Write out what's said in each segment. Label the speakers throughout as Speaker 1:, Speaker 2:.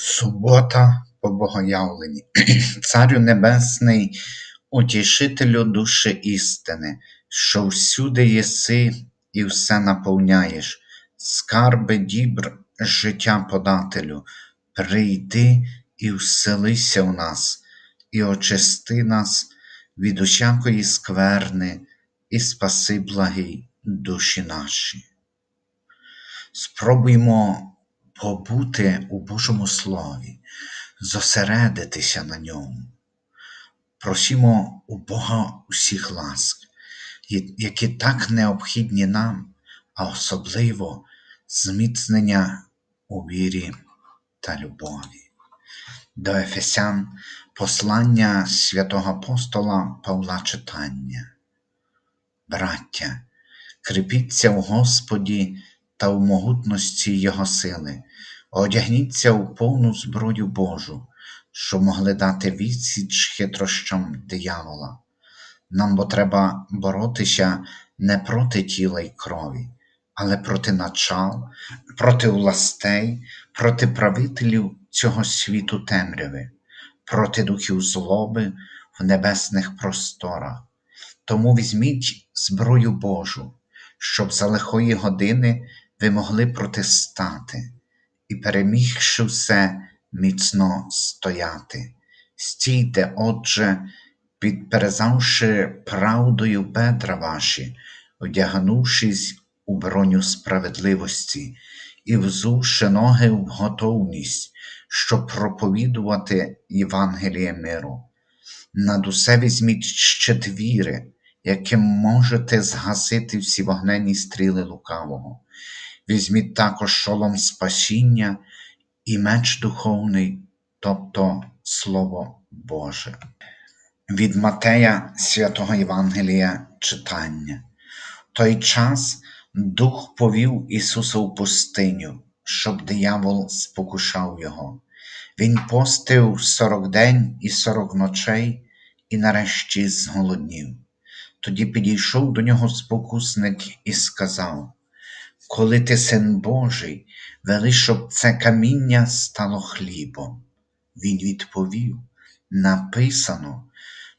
Speaker 1: Субота по Богоявленні. Царю Небесний, утішителю душі істини, що всюди єси і все наповняєш, скарби дібр життя подателю, прийди і вселися в нас, і очисти нас від усякої скверни, і спаси благий душі наші. Спробуймо побути у Божому Слові, зосередитися на ньому. Просімо у Бога усіх ласк, які так необхідні нам, а особливо зміцнення у вірі та любові. До Ефесян послання святого апостола Павла читання. Браття, кріпіться в Господі та в могутності Його сили, одягніться у повну зброю Божу, щоб могли дати відсіч хитрощам диявола. Нам бо треба боротися не проти тіла й крові, але проти начал, проти властей, проти правителів цього світу темряви, проти духів злоби в небесних просторах. Тому візьміть зброю Божу, щоб за лихої години ви могли протистати і, перемігши все, міцно стояти. Стійте, отже, підперезавши правдою бедра ваші, одягнувшись у броню справедливості і взувши ноги в готовність, щоб проповідувати Євангеліє миру. Над усе візьміть щит віри, яким можете згасити всі вогненні стріли лукавого. Візьміть також шолом спасіння і меч духовний, тобто Слово Боже. Від Матея святого Євангелія читання. В той час Дух повів Ісуса у пустиню, щоб диявол спокушав його. Він постив сорок день і сорок ночей, і нарешті зголоднів. Тоді підійшов до нього спокусник і сказав: Коли ти син Божий, вели, щоб це каміння стало хлібом. Він відповів: Написано,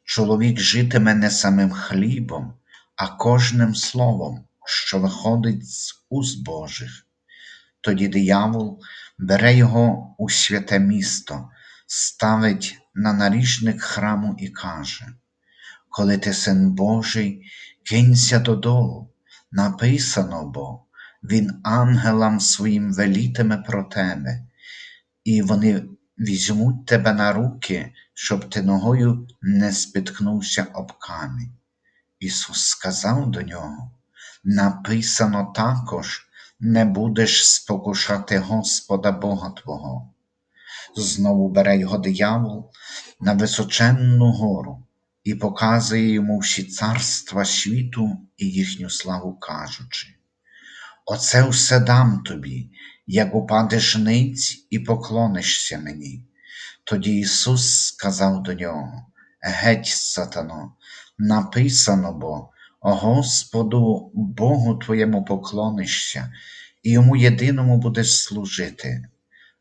Speaker 1: чоловік житиме не самим хлібом, а кожним словом, що виходить з уст Божих. Тоді диявол бере його у святе місто, ставить на наріжник храму і каже: Коли ти син Божий, кинься додолу, написано бо, він ангелам своїм велітиме про тебе, і вони візьмуть тебе на руки, щоб ти ногою не спіткнувся об камінь. Ісус сказав до нього: Написано також, не будеш спокушати Господа Бога Твого. Знову бере його диявол на височенну гору і показує йому всі царства світу і їхню славу, кажучи: Оце все дам тобі, як упадеш ниць і поклонишся мені. Тоді Ісус сказав до нього: Геть, сатано, написано бо, Господу Богу твоєму поклонишся, і йому єдиному будеш служити.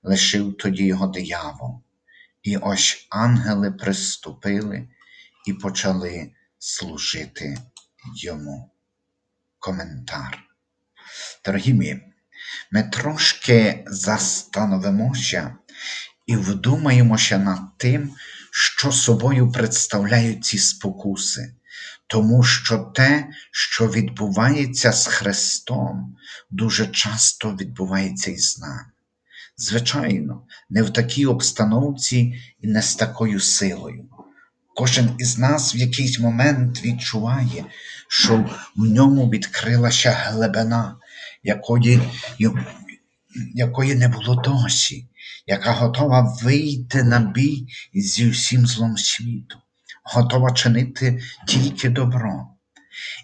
Speaker 1: Лишив тоді його диявол. І ось ангели приступили і почали служити йому. Коментар. Дорогі мої, ми трошки застановимося і вдумаємося над тим, що собою представляють ці спокуси, тому що те, що відбувається з Христом, дуже часто відбувається і з нами. Звичайно, не в такій обстановці і не з такою силою. Кожен із нас в якийсь момент відчуває, що в ньому відкрилася глибина, якої, якої не було досі, яка готова вийти на бій зі всім злом світу, готова чинити тільки добро.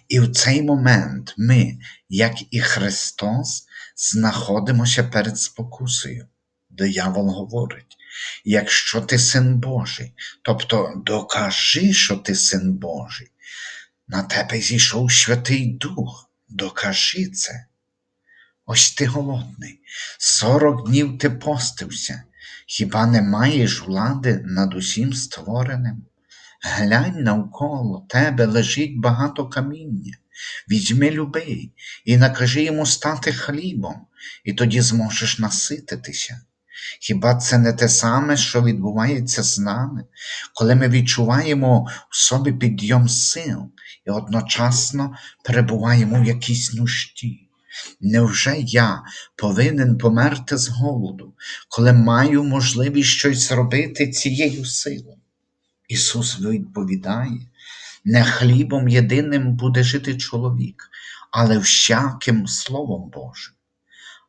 Speaker 1: І в цей момент ми, як і Христос, знаходимося перед спокусою. Диявол говорить: якщо ти син Божий, тобто докажи, що ти син Божий, на тебе зійшов Святий Дух, докажи це. Ось ти голодний, сорок днів ти постився, Хіба не маєш влади над усім створеним? Глянь навколо тебе лежить багато каміння. Візьми любий і накажи йому стати хлібом, і тоді зможеш насититися. Хіба це не те саме, що відбувається з нами, коли ми відчуваємо в собі підйом сил і одночасно перебуваємо в якійсь нужді? Невже я повинен померти з голоду, коли маю можливість щось зробити цією силою? Ісус відповідає, не хлібом єдиним буде жити чоловік, але всяким Словом Божим.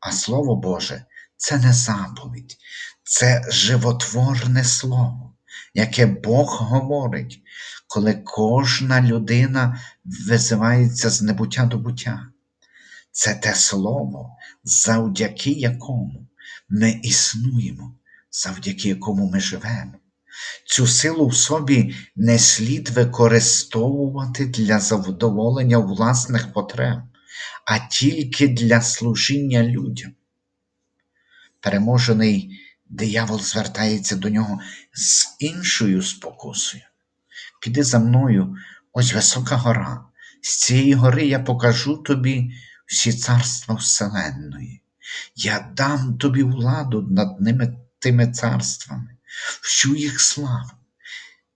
Speaker 1: А Слово Боже це не заповідь, це животворне Слово, яке Бог говорить, коли кожна людина визивається з небуття до буття. Це те слово, завдяки якому ми існуємо, завдяки якому ми живемо. Цю силу в собі не слід використовувати для задоволення власних потреб, а тільки для служіння людям. Переможений диявол звертається до нього з іншою спокусою. Піди за мною, ось висока гора. З цієї гори я покажу тобі всі царства Вселенної. Я дам тобі владу над ними тими царствами, всю їх славу.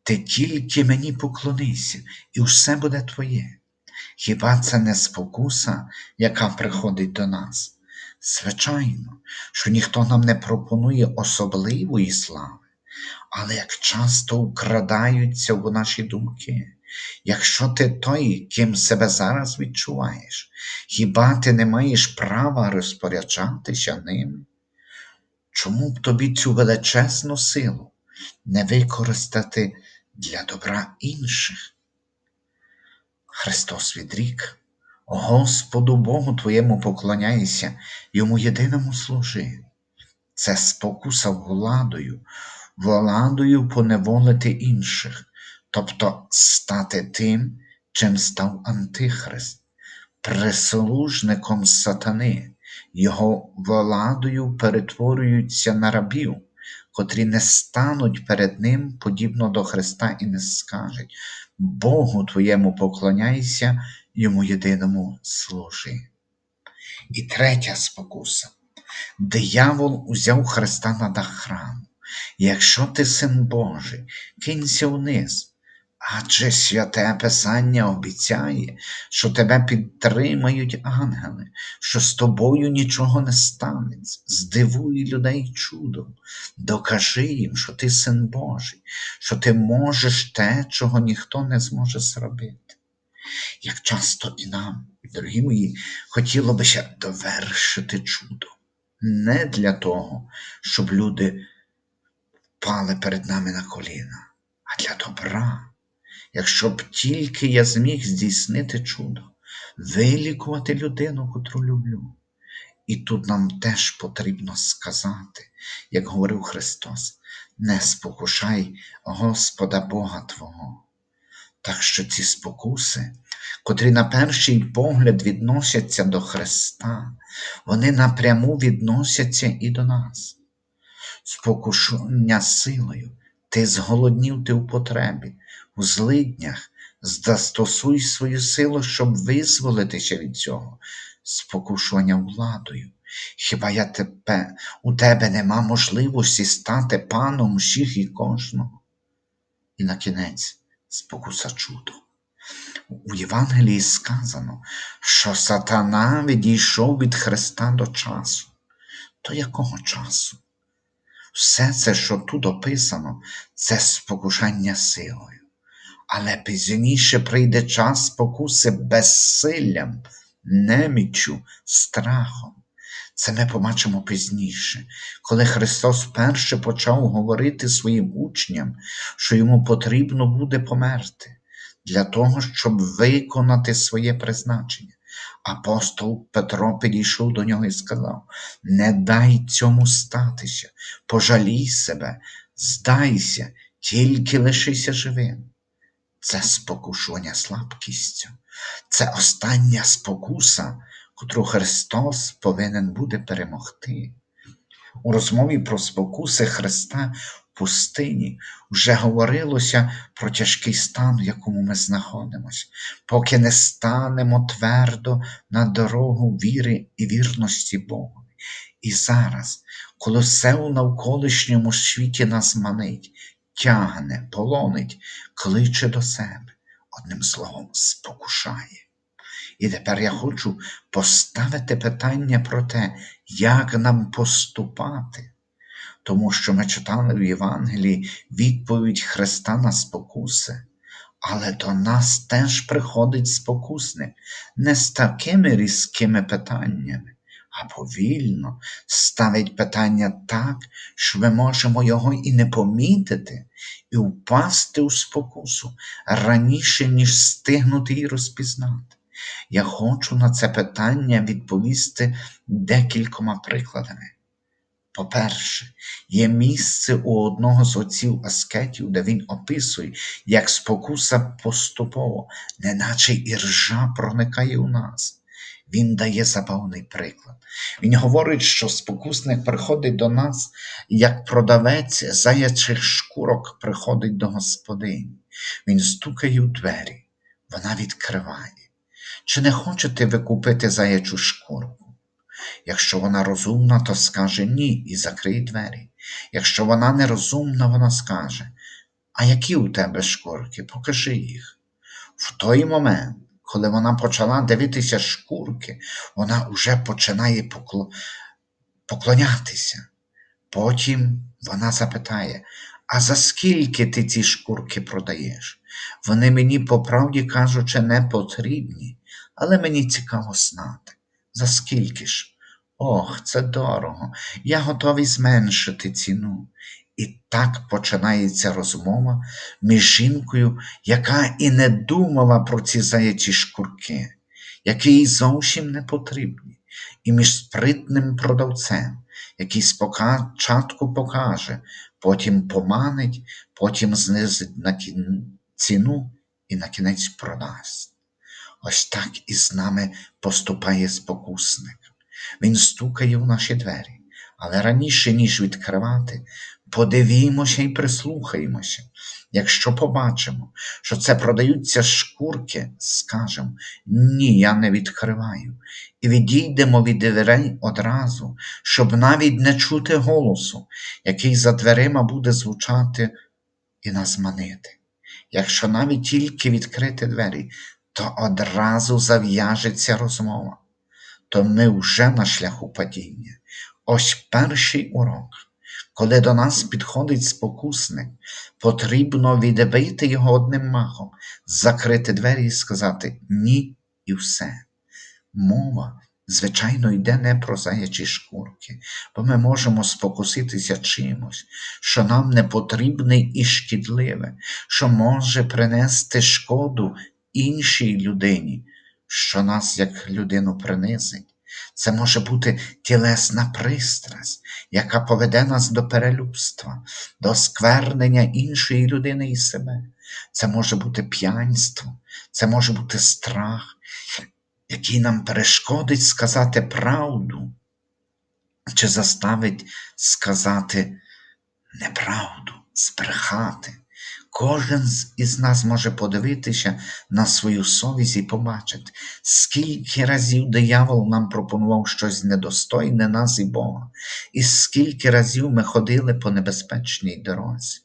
Speaker 1: Ти тільки мені поклонися, і все буде твоє. Хіба це не спокуса, яка приходить до нас? Звичайно, що ніхто нам не пропонує особливої слави, але як часто вкрадаються в наші думки. Якщо ти той, ким себе зараз відчуваєш, хіба ти не маєш права розпоряджатися ними? Чому б тобі цю величезну силу не використати для добра інших? Христос відрік, Господу Богу Твоєму поклоняйся, йому єдиному служи. Це спокуса владою, владою поневолити інших, тобто стати тим, чим став Антихрист, прислужником сатани, його владою перетворюються на рабів, котрі не стануть перед Ним подібно до Христа і не скажуть Богу твоєму поклоняйся, йому єдиному служи. І третя спокуса. Диявол узяв Христа на дах храму. Якщо ти син Божий, кинься вниз. Адже святе Писання обіцяє, що тебе підтримають ангели, що з тобою нічого не станеться. Здивуй людей чудом, докажи їм, що ти син Божий, що ти можеш те, чого ніхто не зможе зробити. Як часто і нам, дорогі мої, хотіло би ще довершити чудо, не для того, щоб люди впали перед нами на коліна, а для добра якщо б тільки я зміг здійснити чудо, вилікувати людину, котру люблю. І тут нам теж потрібно сказати, як говорив Христос, не спокушай Господа Бога Твого. Так що ці спокуси, котрі на перший погляд відносяться до Христа, вони напряму відносяться і до нас. Спокушення силою, ти зголоднів ти в потребі, у злиднях, застосуй свою силу, щоб визволитися від цього, спокушування владою. Хіба я тебе, у тебе нема можливості стати паном всіх і кожного? І на кінець спокуса чудо. У Євангелії сказано, що сатана відійшов від Христа до часу. До якого часу? Все це, що тут описано, це спокушання силою. Але пізніше прийде час спокуси безсиллям, неміччю, страхом. Це ми побачимо пізніше, коли Христос вперше почав говорити своїм учням, що йому потрібно буде померти для того, щоб виконати своє призначення. Апостол Петро підійшов до нього і сказав: Не дай цьому статися, пожалій себе, здайся, тільки лишися живим це спокушування слабкістю, це остання спокуса, котру Христос повинен буде перемогти. У розмові про спокуси Христа в пустині вже говорилося про тяжкий стан, в якому ми знаходимося, поки не станемо твердо на дорогу віри і вірності Богу. І зараз, коли все у навколишньому світі нас манить, тягне, полонить, кличе до себе, одним словом, спокушає. І тепер я хочу поставити питання про те, як нам поступати, тому що ми читали в Євангелії відповідь Христа на спокуси, але до нас теж приходить спокусник не з такими різкими питаннями, а повільно ставить питання так, що ми можемо його і не помітити, і впасти у спокусу раніше, ніж стигнути і розпізнати. Я хочу на це питання відповісти декількома прикладами. По-перше, є місце у одного з отців аскетів, де він описує, як спокуса поступово, неначе іржа проникає у нас. Він дає забавний приклад. Він говорить, що спокусник приходить до нас, як продавець заячих шкурок приходить до господині. Він стукає у двері, вона відкриває. Чи не хочете ви купити заячу шкурку? Якщо вона розумна, то скаже ні і закриє двері. Якщо вона нерозумна, вона скаже, а які у тебе шкурки? Покажи їх. В той момент, коли вона почала дивитися шкурки, вона вже починає покло... поклонятися. Потім вона запитає, а за скільки ти ці шкурки продаєш? Вони мені, по правді кажучи, не потрібні, але мені цікаво знати. За скільки ж? Ох, це дорого. Я готовий зменшити ціну. І так починається розмова між жінкою, яка і не думала про ці заячі шкурки, які їй зовсім не потрібні, і між спритним продавцем, який спочатку покаже, потім поманить, потім знизить на ціну і на кінець продасть. Ось так і з нами поступає спокусник. Він стукає в наші двері, але раніше, ніж відкривати, подивімося і прислухаємося. Якщо побачимо, що це продаються шкурки, скажемо ні, я не відкриваю, і відійдемо від дверей одразу, щоб навіть не чути голосу, який за дверима буде звучати і нас манити. Якщо навіть тільки відкрити двері, то одразу зав'яжеться розмова, то ми вже на шляху падіння. Ось перший урок. Коли до нас підходить спокусник, потрібно відбити його одним махом, закрити двері і сказати ні і все. Мова, звичайно, йде не про заячі шкурки, бо ми можемо спокуситися чимось, що нам не потрібне і шкідливе, що може принести шкоду іншій людині, що нас як людину принизить. Це може бути тілесна пристрасть, яка поведе нас до перелюбства, до сквернення іншої людини і себе. Це може бути п'янство, це може бути страх, який нам перешкодить сказати правду, чи заставить сказати неправду, збрехати. Кожен із нас може подивитися на свою совість і побачити, скільки разів диявол нам пропонував щось недостойне нас і Бога, і скільки разів ми ходили по небезпечній дорозі.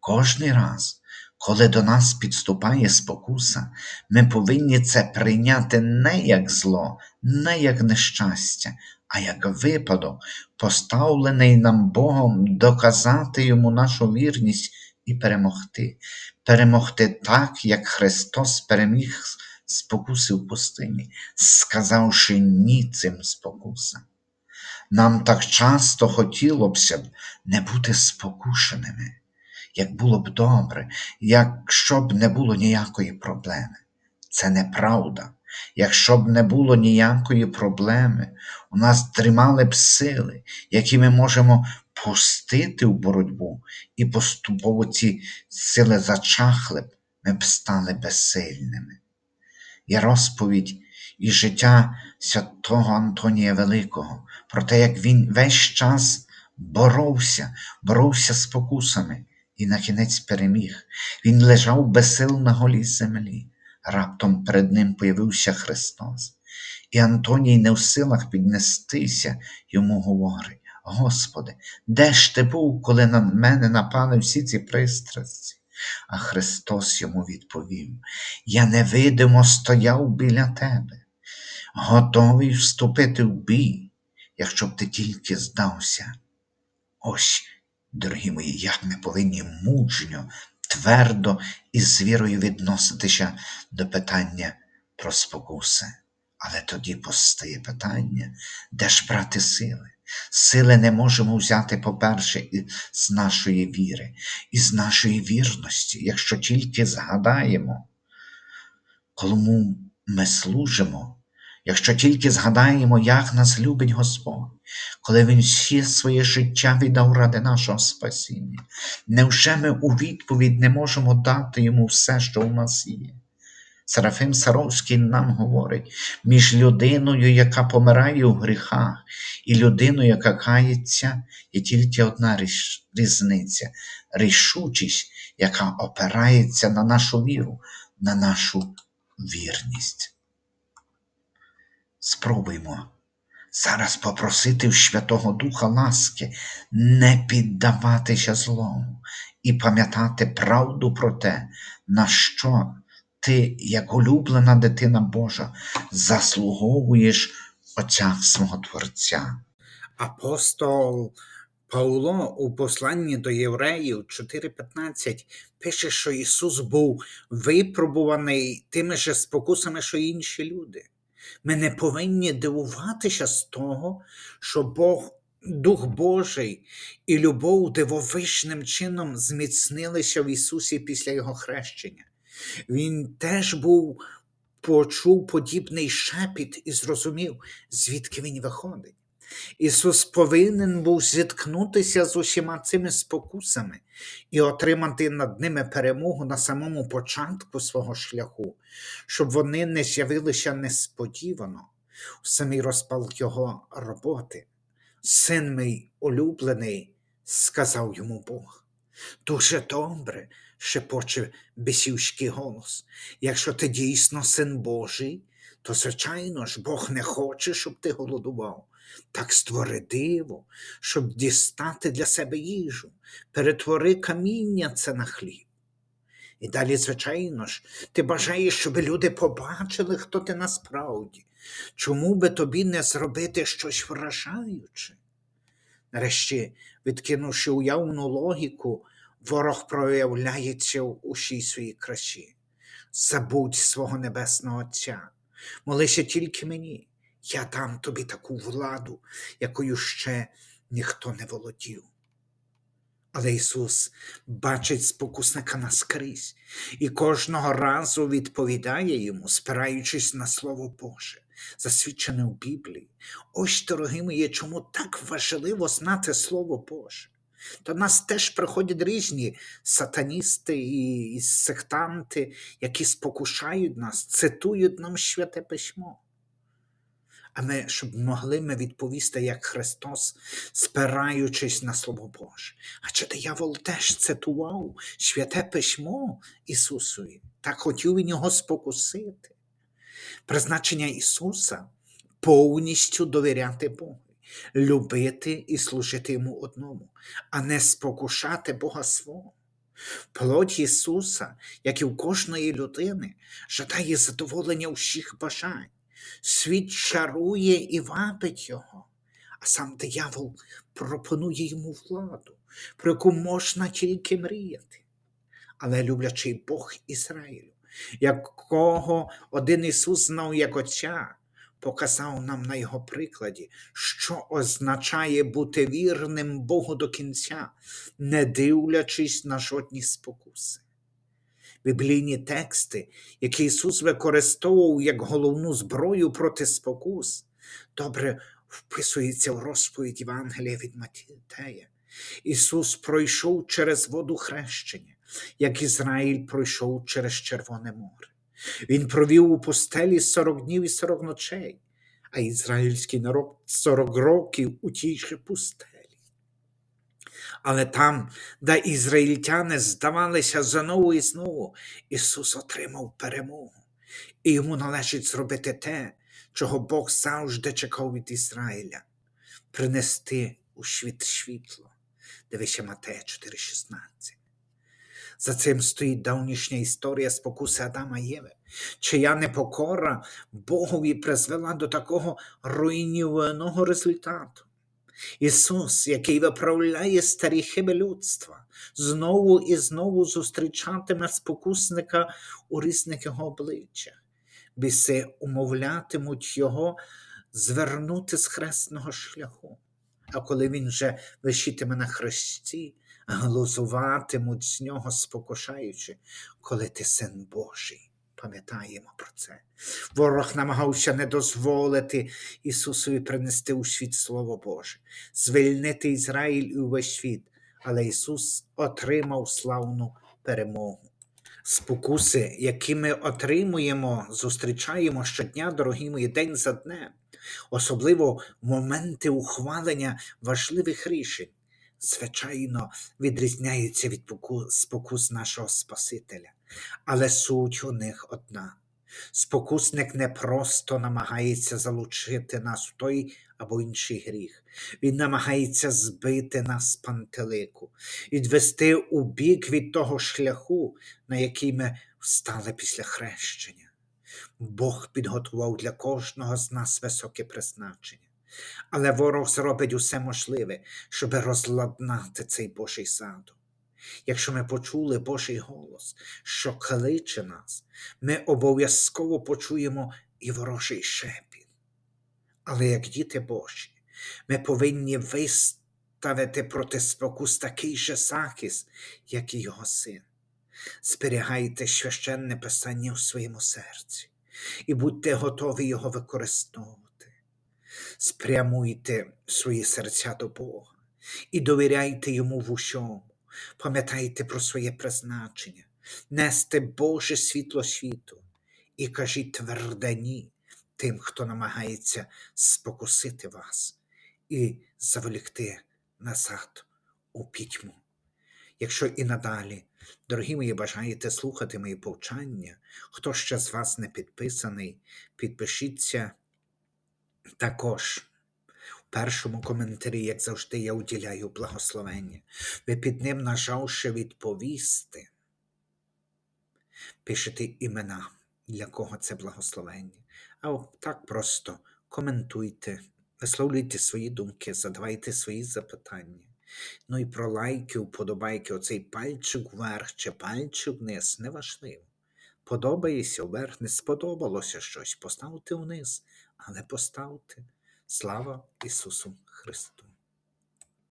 Speaker 1: Кожний раз, коли до нас підступає спокуса, ми повинні це прийняти не як зло, не як нещастя, а як випадок, поставлений нам Богом доказати йому нашу вірність і перемогти, перемогти так, як Христос переміг спокуси в пустині, сказавши ні цим спокусам. Нам так часто хотілося б не бути спокушеними, як було б добре, якщо б не було ніякої проблеми. Це неправда. Якщо б не було ніякої проблеми, у нас тримали б сили, які ми можемо пустити в боротьбу, і поступово ці сили зачахли б, ми б стали безсильними. Є розповідь і життя святого Антонія Великого про те, як він весь час боровся, боровся з покусами і на кінець переміг. Він лежав без сил на голій землі. Раптом перед ним появився Христос. І Антоній не в силах піднестися, йому говорить: Господи, де ж ти був, коли на мене напали всі ці пристрасті? А Христос йому відповів: Я невидимо стояв біля тебе, готовий вступити в бій, якщо б ти тільки здався. Ось, дорогі мої, як ми повинні мужньо, твердо і з вірою відноситися до питання про спокуси. Але тоді постає питання, де ж брати сили? Сили не можемо взяти, по-перше, з нашої віри, і з нашої вірності, якщо тільки згадаємо, кому ми служимо, якщо тільки згадаємо, як нас любить Господь, коли Він всі своє життя віддав ради нашого спасіння, невже ми у відповідь не можемо дати йому все, що у нас є? Серафим Саровський нам говорить, між людиною, яка помирає у гріхах, і людиною, яка кається, є тільки одна різниця рішучість, яка опирається на нашу віру, на нашу вірність. Спробуймо зараз попросити в Святого Духа ласки не піддаватися злому і пам'ятати правду про те, на що ти, як улюблена дитина Божа, заслуговуєш очах свого Творця.
Speaker 2: Апостол Павло у посланні до євреїв 4.15 пише, що Ісус був випробуваний тими же спокусами, що й інші люди. Ми не повинні дивуватися з того, що Бог, Дух Божий і любов дивовижним чином зміцнилися в Ісусі після Його хрещення. Він теж був, почув подібний шепіт і зрозумів, звідки він виходить. Ісус повинен був зіткнутися з усіма цими спокусами і отримати над ними перемогу на самому початку свого шляху, щоб вони не з'явилися несподівано у самий розпал Його роботи. Син мій улюблений, сказав йому Бог. Дуже добре, шепоче бесівський голос. Якщо ти дійсно син Божий, то, звичайно ж, Бог не хоче, щоб ти голодував. Так створи диво, щоб дістати для себе їжу, перетвори каміння це на хліб. І далі, звичайно ж, ти бажаєш, щоб люди побачили, хто ти насправді. Чому би тобі не зробити щось вражаюче? Нарешті, відкинувши уявну логіку, ворог проявляється в усій своїй красі. Забудь свого небесного Отця, молися тільки мені, я дам тобі таку владу, якою ще ніхто не володів. Але Ісус бачить спокусника наскрізь і кожного разу відповідає йому, спираючись на Слово Боже, засвідчене в Біблії. Ось, дорогі мої, чому так важливо знати Слово Боже. До нас теж приходять різні сатаністи і, і сектанти, які спокушають нас, цитують нам святе письмо. А ми, щоб могли ми відповісти, як Христос, спираючись на Слово Боже. А чи диявол теж цитував святе письмо Ісусові, так хотів він його спокусити. Призначення Ісуса повністю довіряти Богу, любити і служити Йому одному, а не спокушати Бога свого. Плоть Ісуса, як і у кожної людини, жадає задоволення всіх бажань. Світ чарує і вабить його, а сам диявол пропонує йому владу, про яку можна тільки мріяти. Але люблячий Бог Ізраїлю, якого один Ісус знав як Отця, показав нам на його прикладі, що означає бути вірним Богу до кінця, не дивлячись на жодні спокуси. Біблійні тексти, які Ісус використовував як головну зброю проти спокус, добре вписуються в розповідь Євангелія від Матітея. Ісус пройшов через воду хрещення, як Ізраїль пройшов через Червоне море. Він провів у пустелі 40 днів і 40 ночей, а ізраїльський народ 40 років у тій же пустелі. Але там, де ізраїльтяни здавалися знову і знову, Ісус отримав перемогу. І йому належить зробити те, чого Бог завжди чекав від Ізраїля принести у світ світло. Дивися Матея 4,16. За цим стоїть давнішня історія спокуси Адама Єви, чия непокора Богові призвела до такого руйнівного результату. Ісус, який виправляє старі хиби людства, знову і знову зустрічатиме спокусника у різних його обличчях. Біси умовлятимуть його звернути з хресного шляху. А коли він вже вишитиме на хресті, глузуватимуть з нього, спокушаючи, коли ти син Божий. Пам'ятаємо про це. Ворог намагався не дозволити Ісусові принести у світ Слово Боже, звільнити Ізраїль і увесь світ, але Ісус отримав славну перемогу. Спокуси, які ми отримуємо, зустрічаємо щодня, дорогі мої, день за днем, особливо моменти ухвалення важливих рішень, звичайно, відрізняються від спокус нашого Спасителя, але суть у них одна. Спокусник не просто намагається залучити нас в той або інший гріх. Він намагається збити нас з пантелику, відвести у бік від того шляху, на який ми встали після хрещення. Бог підготував для кожного з нас високе призначення. Але ворог зробить усе можливе, щоб розладнати цей Божий задум. Якщо ми почули Божий голос, що кличе нас, ми обов'язково почуємо і ворожий шепіт. Але як діти Божі, ми повинні виставити проти спокус такий же захист, як і його син. Зберігайте священне писання у своєму серці і будьте готові його використовувати. Спрямуйте свої серця до Бога і довіряйте йому в усьому. Пам'ятайте про своє призначення, нести Боже світло світу і кажіть тверде ні тим, хто намагається спокусити вас і заволікти назад у пітьму. Якщо і надалі, дорогі мої, бажаєте слухати мої повчання, хто ще з вас не підписаний, підпишіться також. В першому коментарі, як завжди, я уділяю благословення. Ви під ним, нажавши відповісти, пишете імена, для кого це благословення. А так просто коментуйте, висловлюйте свої думки, задавайте свої запитання. Ну і про лайки, вподобайки, оцей пальчик вверх чи пальчик вниз, неважливо. Подобається вверх, не сподобалося щось, поставте вниз, але поставте. Слава Ісусу Христу!